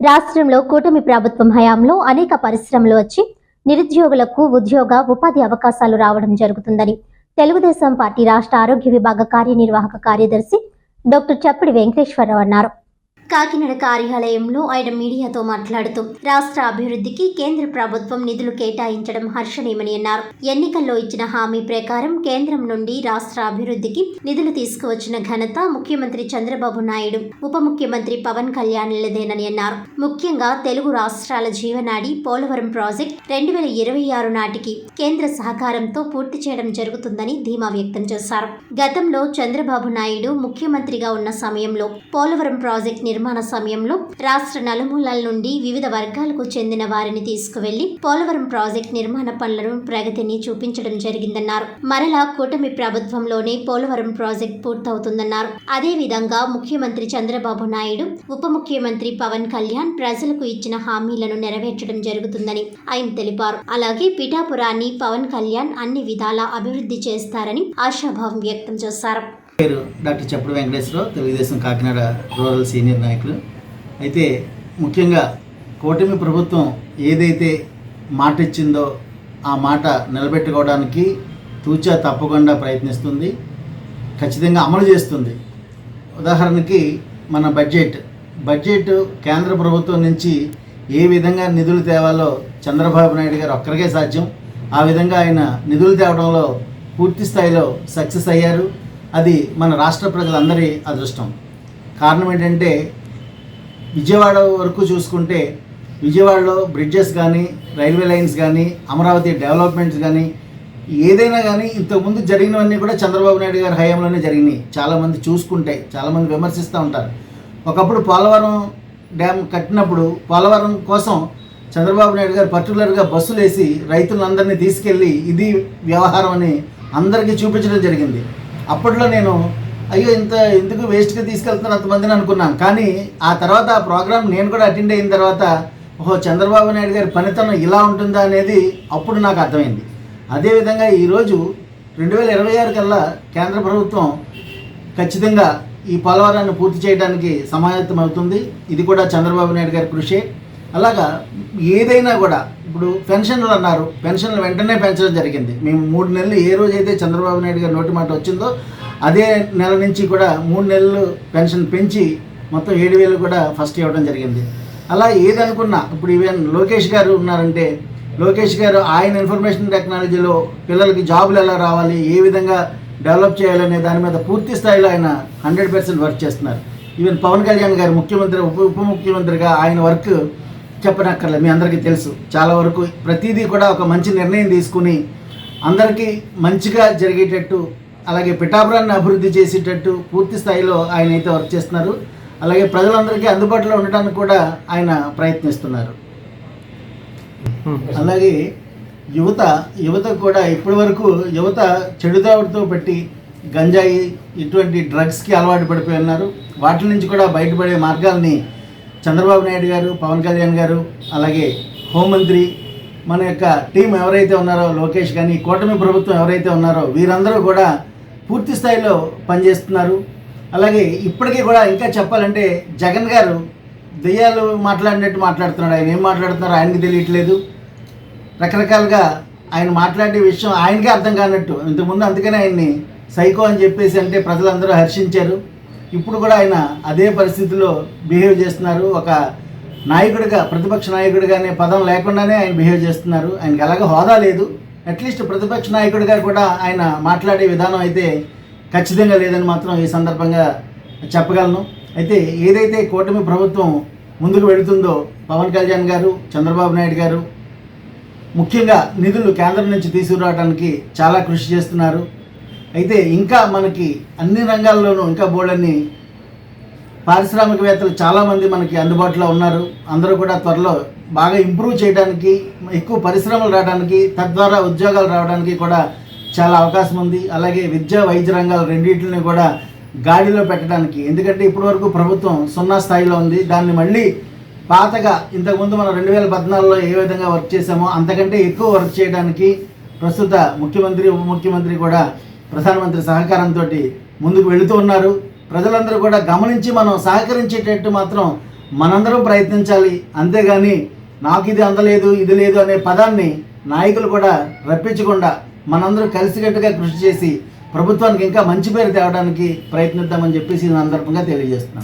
రాష్ట్రంలో కూటమి ప్రభుత్వం హయాంలో అనేక పరిశ్రమలు వచ్చి నిరుద్యోగులకు ఉద్యోగ ఉపాధి అవకాశాలు రావడం జరుగుతుందని తెలుగుదేశం పార్టీ రాష్ట్ర ఆరోగ్య విభాగ కార్యనిర్వాహక కార్యదర్శి డాక్టర్ చప్పిడి వెంకటేశ్వరరావు అన్నారు. కాకినాడ కార్యాలయంలో ఆయన మీడియాతో మాట్లాడుతూ రాష్ట్ర అభివృద్ధికి కేంద్ర ప్రభుత్వం నిధులు కేటాయించడం హర్షణీయమని అన్నారు. ఎన్నికల్లో ఇచ్చిన హామీ ప్రకారం కేంద్రం నుండి రాష్ట్ర అభివృద్ధికి నిధులు తీసుకువచ్చిన ఘనత ముఖ్యమంత్రి చంద్రబాబు నాయుడు ఉప ముఖ్యమంత్రి పవన్ కళ్యాణ్లదేనని అన్నారు. ముఖ్యంగా తెలుగు రాష్ట్రాల జీవనాడి పోలవరం ప్రాజెక్ట్ రెండు వేల ఇరవై ఆరు నాటికి కేంద్ర సహకారంతో పూర్తి చేయడం జరుగుతుందని ధీమా వ్యక్తం చేశారు. గతంలో చంద్రబాబు నాయుడు ముఖ్యమంత్రిగా ఉన్న సమయంలో పోలవరం ప్రాజెక్ట్ నిర్మాణం నిర్మాణ సమయంలో రాష్ట్ర నలుమూలల నుండి వివిధ వర్గాలకు చెందిన వారిని తీసుకువెళ్ళి పోలవరం ప్రాజెక్ట్ నిర్మాణ పనులను ప్రగతిని చూపించడం జరిగిందన్నారు. మరలా కూటమి ప్రభుత్వంలోనే పోలవరం ప్రాజెక్ట్ పూర్తవుతుందన్నారు. అదే విధంగా ముఖ్యమంత్రి చంద్రబాబు నాయుడు ఉప ముఖ్యమంత్రి పవన్ కళ్యాణ్ ప్రజలకు ఇచ్చిన హామీలను నెరవేర్చడం జరుగుతుందని ఆయన తెలిపారు. అలాగే పిఠాపురాన్ని పవన్ కళ్యాణ్ అన్ని విధాలా అభివృద్ధి చేస్తారని ఆశాభావం వ్యక్తం చేశారు. పేరు doctor Chappudu Venkateswararao Telugudesam Kakinada rural senior నాయకులు. అయితే ముఖ్యంగా కూటమి ప్రభుత్వం ఏదైతే మాట ఇచ్చిందో ఆ మాట నిలబెట్టుకోవడానికి తూచా తప్పకుండా ప్రయత్నిస్తుంది ఖచ్చితంగా అమలు చేస్తుంది. ఉదాహరణకి మన బడ్జెట్. బడ్జెట్ కేంద్ర ప్రభుత్వం నుంచి ఏ విధంగా నిధులు తేవాలో చంద్రబాబు నాయుడు గారు ఒక్కరికే సాధ్యం. ఆ విధంగా ఆయన నిధులు తేవడంలో పూర్తి స్థాయిలో సక్సెస్ అయ్యారు. అది మన రాష్ట్ర ప్రజలందరి అదృష్టం. కారణం ఏంటంటే విజయవాడ వరకు చూసుకుంటే విజయవాడలో బ్రిడ్జెస్ కానీ రైల్వే లైన్స్ కానీ అమరావతి డెవలప్మెంట్స్ కానీ ఏదైనా కానీ ఇంతకుముందు జరిగినవన్నీ కూడా చంద్రబాబు నాయుడు గారి హయాంలోనే జరిగినాయి. చాలామంది చూసుకుంటే చాలామంది విమర్శిస్తూ ఉంటారు. ఒకప్పుడు పోలవరం డ్యామ్ కట్టినప్పుడు పోలవరం కోసం చంద్రబాబు నాయుడు గారు పర్టికులర్గా బస్సులు వేసి రైతులందరినీ తీసుకెళ్ళి ఇది వ్యవహారం అని అందరికీ చూపించడం జరిగింది. అప్పట్లో నేను అయ్యో ఇంత ఎందుకు వేస్ట్గా తీసుకెళ్తున్నారు అంతమందిని అనుకున్నాను. కానీ ఆ తర్వాత ఆ ప్రోగ్రామ్ నేను కూడా అటెండ్ అయిన తర్వాత ఓహో చంద్రబాబు నాయుడు గారి పనితనం ఇలా ఉంటుందా అనేది అప్పుడు నాకు అర్థమైంది. అదేవిధంగా ఈరోజు రెండు వేల ఇరవై ఆరు కల్లా కేంద్ర ప్రభుత్వం ఖచ్చితంగా ఈ పోలవరాన్ని పూర్తి చేయడానికి సమాయత్తం అవుతుంది ఇది కూడా చంద్రబాబు నాయుడు గారి కృషి. అలాగా ఏదైనా కూడా ఇప్పుడు పెన్షన్లు అన్నారు పెన్షన్లు వెంటనే పెంచడం జరిగింది. మేము మూడు నెలలు ఏ రోజైతే చంద్రబాబు నాయుడు గారి నోటి మాట వచ్చిందో అదే నెల నుంచి కూడా మూడు నెలలు పెన్షన్ పెంచి మొత్తం ఏడు వేలు కూడా ఫస్ట్ ఇవ్వడం జరిగింది. అలా ఏదనుకున్నా ఇప్పుడు ఈవెన్ లోకేష్ గారు ఉన్నారంటే లోకేష్ గారు ఆయన ఇన్ఫర్మేషన్ టెక్నాలజీలో పిల్లలకి జాబులు ఎలా రావాలి ఏ విధంగా డెవలప్ చేయాలనే దాని మీద పూర్తి స్థాయిలో ఆయన హండ్రెడ్ పర్సెంట్ వర్క్ చేస్తున్నారు. ఈవెన్ పవన్ కళ్యాణ్ గారు ముఖ్యమంత్రి ఉప ఉప ముఖ్యమంత్రిగా ఆయన వర్క్ చెప్పనక్కర్లేదు మీ అందరికీ తెలుసు. చాలా వరకు ప్రతిదీ కూడా ఒక మంచి నిర్ణయం తీసుకుని అందరికీ మంచిగా జరిగేటట్టు అలాగే పిఠాపురాన్ని అభివృద్ధి చేసేటట్టు పూర్తి స్థాయిలో ఆయన అయితే వర్క్ చేస్తున్నారు. అలాగే ప్రజలందరికీ అందుబాటులో ఉండటానికి కూడా ఆయన ప్రయత్నిస్తున్నారు. అలాగే యువత యువత కూడా ఇప్పటి వరకు యువత చెడుదావుడితో పెట్టి గంజాయి ఇటువంటి డ్రగ్స్కి అలవాటు పడిపోయి ఉన్నారు. వాటి నుంచి కూడా బయటపడే మార్గాల్ని చంద్రబాబు నాయుడు గారు పవన్ కళ్యాణ్ గారు అలాగే హోంమంత్రి మన యొక్క టీం ఎవరైతే ఉన్నారో లోకేష్ కానీ కూటమి ప్రభుత్వం ఎవరైతే ఉన్నారో వీరందరూ కూడా పూర్తి స్థాయిలో పనిచేస్తున్నారు. అలాగే ఇప్పటికీ కూడా ఇంకా చెప్పాలంటే జగన్ గారు దెయ్యాలు మాట్లాడినట్టు మాట్లాడుతున్నాడు. ఆయన ఏం మాట్లాడుతున్నారో ఆయనకి తెలియట్లేదు. రకరకాలుగా ఆయన మాట్లాడే విషయం ఆయనకే అర్థం కానట్టు. ఇంతకుముందు అందుకనే ఆయన్ని సైకో అని చెప్పేసి అంటే ప్రజలందరూ హర్షించారు. ఇప్పుడు కూడా ఆయన అదే పరిస్థితిలో బిహేవ్ చేస్తున్నారు. ఒక నాయకుడిగా ప్రతిపక్ష నాయకుడిగానే పదం లేకుండానే ఆయన బిహేవ్ చేస్తున్నారు. ఆయనకి ఎలాగ హోదా లేదు. అట్లీస్ట్ ప్రతిపక్ష నాయకుడిగా కూడా ఆయన మాట్లాడే విధానం అయితే ఖచ్చితంగా లేదని మాత్రం ఈ సందర్భంగా చెప్పగలను. అయితే ఏదైతే కూటమి ప్రభుత్వం ముందుకు వెళుతుందో పవన్ కళ్యాణ్ గారు చంద్రబాబు నాయుడు గారు ముఖ్యంగా నిధులు కేంద్రం నుంచి తీసుకురావడానికి చాలా కృషి చేస్తున్నారు. అయితే ఇంకా మనకి అన్ని రంగాల్లోనూ ఇంకా బోర్డన్ని పారిశ్రామికవేత్తలు చాలామంది మనకి అందుబాటులో ఉన్నారు. అందరూ కూడా త్వరలో బాగా ఇంప్రూవ్ చేయడానికి ఎక్కువ పరిశ్రమలు రావడానికి తద్వారా ఉద్యోగాలు రావడానికి కూడా చాలా అవకాశం ఉంది. అలాగే విద్యా వైద్య రంగాలు రెండింటిని కూడా గాడిలో పెట్టడానికి. ఎందుకంటే ఇప్పటివరకు ప్రభుత్వం సున్నా స్థాయిలో ఉంది. దాన్ని మళ్ళీ పాతగా ఇంతకుముందు మనం రెండు వేల పద్నాలుగులో ఏ విధంగా వర్క్ చేసామో అంతకంటే ఎక్కువ వర్క్ చేయడానికి ప్రస్తుత ముఖ్యమంత్రి ఉప ముఖ్యమంత్రి కూడా ప్రధానమంత్రి సహకారంతో ముందుకు వెళుతూ ఉన్నారు. ప్రజలందరూ కూడా గమనించి మనం సహకరించేటట్టు మాత్రం మనందరం ప్రయత్నించాలి. అంతేగాని నాకు ఇది అందలేదు ఇది లేదు అనే పదాన్ని నాయకులు కూడా రప్పించకుండా మనందరూ కలిసికట్టుగా కృషి చేసి ప్రభుత్వానికి ఇంకా మంచి పేరు తేవడానికి ప్రయత్నిద్దామని చెప్పేసి ఈ సందర్భంగా తెలియజేస్తున్నాను.